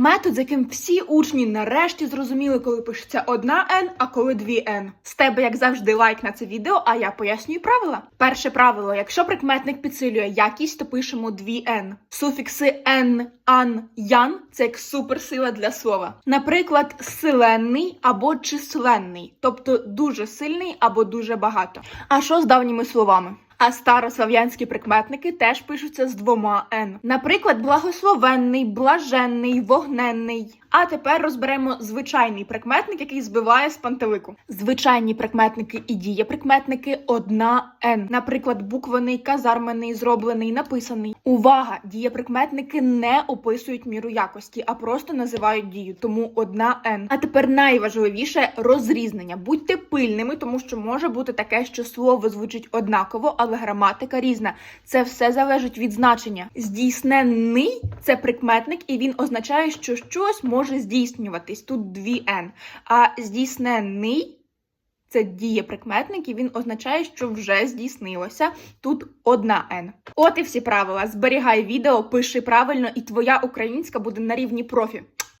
Метод, з яким всі учні нарешті зрозуміли, коли пишеться одна N, а коли дві N. З тебе, як завжди, лайк на це відео, а я пояснюю правила. Перше правило: якщо прикметник підсилює якість, то пишемо дві N. Суфікси N, ан, ян це як суперсила для слова. Наприклад, силенний або численний, тобто дуже сильний або дуже багато. А що з давніми словами? А старослов'янські прикметники теж пишуться з двома «н». Наприклад, благословенний, блаженний, вогненний. А тепер розберемо звичайний прикметник, який збиває з пантелику. Звичайні прикметники і дієприкметники одна «н». Наприклад, буквений, казармений, зроблений, написаний. Увага! Дієприкметники не описують міру якості, а просто називають дію, тому одна «н». А тепер найважливіше розрізнення. Будьте пильними, тому що може бути таке, що слово звучить однаково, але граматика різна. Це все залежить від значення. Здійснений це прикметник, і він означає, що щось може здійснюватись. Тут дві «н». А здійснений це дієприкметник, і він означає, що вже здійснилося. Тут одна «н». От і всі правила. Зберігай відео, пиши правильно, і твоя українська буде на рівні профі.